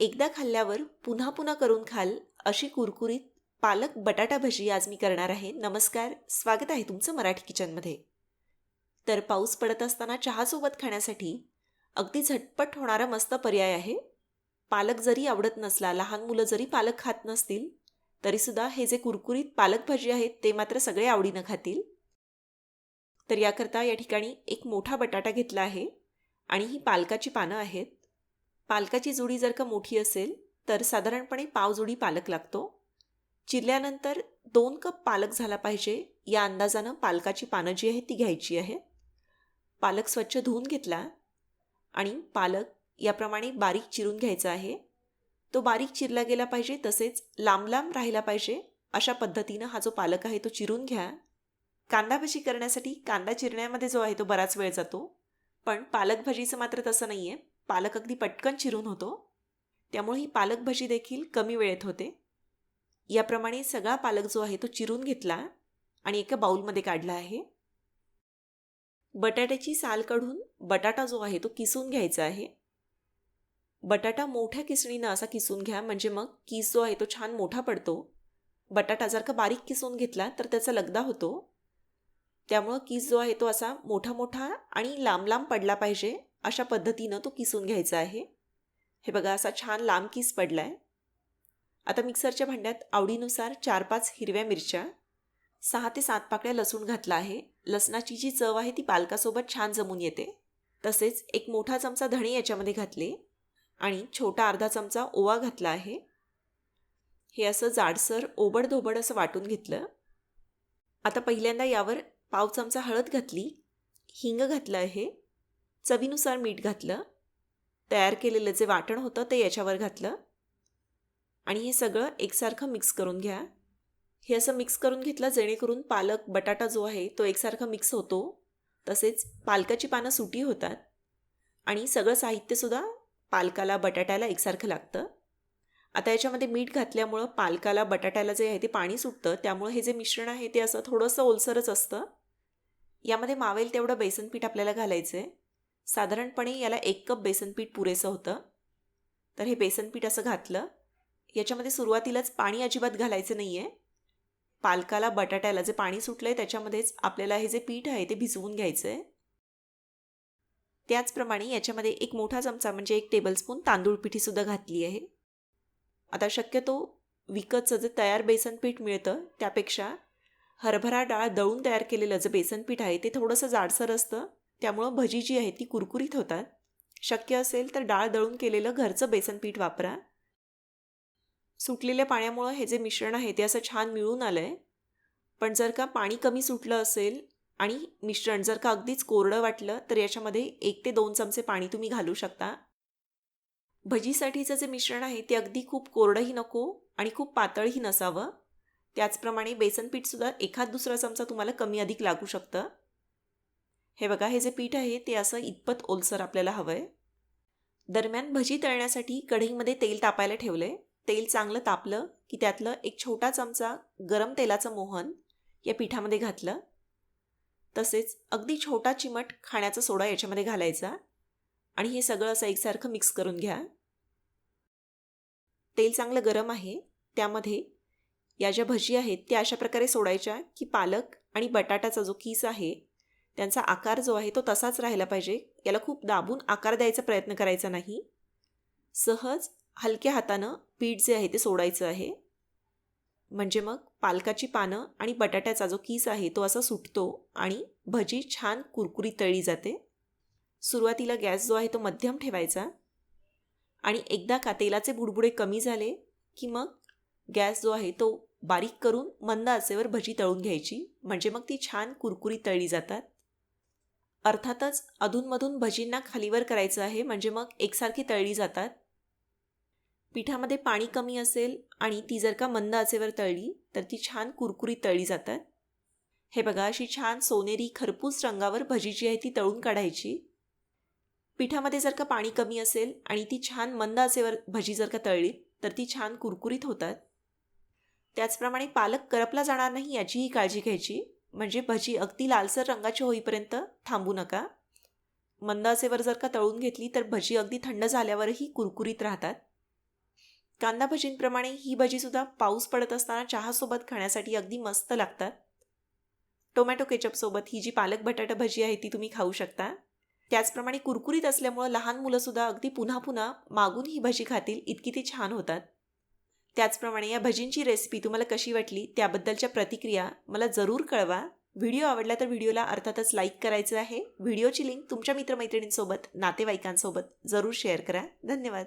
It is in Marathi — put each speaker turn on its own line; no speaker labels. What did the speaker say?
एकदा खाल्ल्यावर पुन्हा पुन्हा करून खाल अशी कुरकुरीत पालक बटाटा भजी आज मी करणार आहे. नमस्कार. स्वागत आहे तुमचं मराठी किचनमध्ये. तर पाऊस पडत असताना चहासोबत खाण्यासाठी अगदी झटपट होणारा मस्त पर्याय आहे. पालक जरी आवडत नसला लहान मुलं जरी पालक खात नसतील तरीसुद्धा हे जे कुरकुरीत पालक भाजी आहेत ते मात्र सगळे आवडीनं खातील. तर याकरता या ठिकाणी एक मोठा बटाटा घेतला आहे आणि ही पालकाची पानं आहेत. पालकाची जुडी जर का मोठी असेल तर साधारणपणे पावजुडी पालक लागतो. चिरल्यानंतर दोन कप पालक झाला पाहिजे या अंदाजानं पालकाची पानं जी आहेत ती घ्यायची आहे. पालक स्वच्छ धुवून घेतला आणि पालक याप्रमाणे बारीक चिरून घ्यायचा आहे. तो बारीक चिरला गेला पाहिजे तसेच लांब लांब राहिला पाहिजे अशा पद्धतीनं हा जो पालक आहे तो चिरून घ्या. कांदा भजी करण्यासाठी कांदा चिरण्यामध्ये जो आहे तो बराच वेळ जातो पण पालक भाजीचं मात्र तसं नाही आहे पालक अगदी पटकन चिरून होतो. त्यामुळे ही पालक भजी देखील कमी वेळेत होते. याप्रमाणे सगळा पालक जो आहे तो चिरून घेतला आणि एका बाऊलमध्ये काढला आहे. बटाट्याची साल काढून बटाटा जो आहे तो किसून घ्यायचा आहे. बटाटा मोठ्या किसणीनं असा किसून घ्या म्हणजे मग किस जो आहे तो छान मोठा पडतो. बटाटा जर का बारीक किसून घेतला तर त्याचा लगदा होतो. त्यामुळं किस जो आहे तो असा मोठा मोठा आणि लांब लांब पडला पाहिजे. अशा पद्धतीनं तो किसून घ्यायचा आहे. हे बघा असा छान लांब किस पडला आहे आता मिक्सरच्या भांड्यात आवडीनुसार चार पाच हिरव्या मिरच्या सहा ते सात पाकळ्या लसूण घातला आहे. लसणाची जी चव आहे ती पालकासोबत छान जमून येते. तसेच एक मोठा चमचा धणे याच्यामध्ये घातले आणि छोटा अर्धा चमचा ओवा घातला आहे. हे असं जाडसर ओबडधोबड असं वाटून घेतलं. आता पहिल्यांदा यावर पाव चमचा हळद घातली हिंग घातलं आहे. चवीनुसार मीठ घातलं तयार केलेलं जे वाटण होतं ते याच्यावर घातलं. आणि हे सगळं एकसारखं मिक्स करून घ्या. हे असं मिक्स करून घेतलं जेणेकरून पालक बटाटा जो आहे तो एकसारखा मिक्स होतो. तसेच पालकाची पानं सुटी होतात. आणि सगळं साहित्यसुद्धा पालकाला बटाट्याला एकसारखं लागतं. आता याच्यामध्ये मीठ घातल्यामुळं पालकाला बटाट्याला जे आहे ते पाणी सुटतं. त्यामुळं हे जे मिश्रण आहे ते असं थोडंसं ओलसरच असतं. यामध्ये मावेल तेवढं बेसनपीठ आपल्याला घालायचं आहे साधारणपणे याला एक कप बेसनपीठ पुरेसं होतं. तर हे बेसनपीठ असं घातलं. याच्यामध्ये सुरुवातीलाच पाणी अजिबात घालायचं नाही आहे पालकाला बटाट्याला जे पाणी सुटलं आहे त्याच्यामध्येच आपल्याला हे जे पीठ आहे ते भिजवून घ्यायचं आहे त्याचप्रमाणे याच्यामध्ये एक मोठा चमचा म्हणजे एक टेबलस्पून तांदूळ पिठीसुद्धा घातली आहे. आता शक्यतो विकतचं जे तयार बेसनपीठ मिळतं त्यापेक्षा हरभरा डाळ दळून तयार केलेलं जे बेसनपीठ आहे ते थोडंसं जाडसर असतं. त्यामुळं भजी जी आहे ती कुरकुरीत होतात. शक्य असेल तर डाळ दळून केलेलं घरचं बेसनपीठ वापरा. सुटलेल्या पाण्यामुळं हे जे मिश्रण आहे ते असं छान मिळून आलं आहे पण जर का पाणी कमी सुटलं असेल आणि मिश्रण जर का अगदीच कोरडं वाटलं तर याच्यामध्ये एक ते दोन चमचे पाणी तुम्ही घालू शकता. भजीसाठीचं जे मिश्रण आहे ते अगदी खूप कोरडंही नको आणि खूप पातळही नसावं. त्याचप्रमाणे बेसनपीठसुद्धा एखाद दुसरा चमचा तुम्हाला कमी अधिक लागू शकतं. हे बघा हे जे पीठ आहे ते असं इतपत ओलसर आपल्याला हवं आहे दरम्यान भजी तळण्यासाठी कढईमध्ये तेल तापायला ठेवलं आहे तेल चांगलं तापलं की त्यातलं एक छोटा चमचा गरम तेलाचं मोहन या पिठामध्ये घातलं. तसेच अगदी छोटा चिमट खाण्याचा सोडा याच्यामध्ये घालायचा आणि हे सगळं असं एकसारखं मिक्स करून घ्या. तेल चांगलं गरम आहे. त्यामध्ये या ज्या भजी आहेत त्या अशा प्रकारे सोडायच्या की पालक आणि बटाट्याचा जो कीस आहे त्यांचा आकार जो आहे तो तसाच राहिला पाहिजे. याला खूप दाबून आकार द्यायचा प्रयत्न करायचा नाही. सहज हलक्या हातानं पीठ जे आहे ते सोडायचं आहे. म्हणजे मग पालकाची पानं आणि बटाट्याचा जो किस आहे तो असा सुटतो आणि भजी छान कुरकुरी तळली जाते. सुरुवातीला गॅस जो आहे तो मध्यम ठेवायचा. आणि एकदा का तेलाचे बुडबुडे कमी झाले की मग गॅस जो आहे तो बारीक करून मंद आचेवर भजी तळून घ्यायची. म्हणजे मग ती छान कुरकुरी तळली जातात. अर्थातच अधूनमधून भजींना खालीवर करायचं आहे म्हणजे मग एकसारखी तळली जातात. पिठामध्ये पाणी कमी असेल आणि ती जर का मंद आचेवर तळली तर ती छान कुरकुरीत तळली जातात. हे बघा अशी छान सोनेरी खरपूस रंगावर भजी जी आहे ती तळून काढायची. पिठामध्ये जर का पाणी कमी असेल आणि ती छान मंद आचेवर भजी जर का तळली तर ती छान कुरकुरीत होतात. त्याचप्रमाणे पालक करपला जाणार नाही याचीही काळजी घ्यायची. म्हणजे भजी अगदी लालसर रंगाची होईपर्यंत थांबू नका. मंद जर का तळून घेतली तर भजी अगदी थंड झाल्यावरही कुरकुरीत राहतात. कांदा भजींप्रमाणे ही भजीसुद्धा पाऊस पडत असताना चहासोबत खाण्यासाठी अगदी मस्त लागतात. टोमॅटो केचपसोबत ही जी पालक बटाटा भजी आहे ती तुम्ही खाऊ शकता. त्याचप्रमाणे कुरकुरीत असल्यामुळं लहान मुलंसुद्धा अगदी पुन्हा पुन्हा मागून ही भजी खातील इतकी ती छान होतात. त्याचप्रमाणे या भजींची रेसिपी तुम्हाला कशी वाटली त्याबद्दलच्या प्रतिक्रिया मला जरूर कळवा. व्हिडिओ आवडला तर व्हिडिओला अर्थातच लाईक करायचं आहे. व्हिडिओची लिंक तुमच्या मित्रमैत्रिणींसोबत नातेवाईकांसोबत जरूर शेअर करा. धन्यवाद.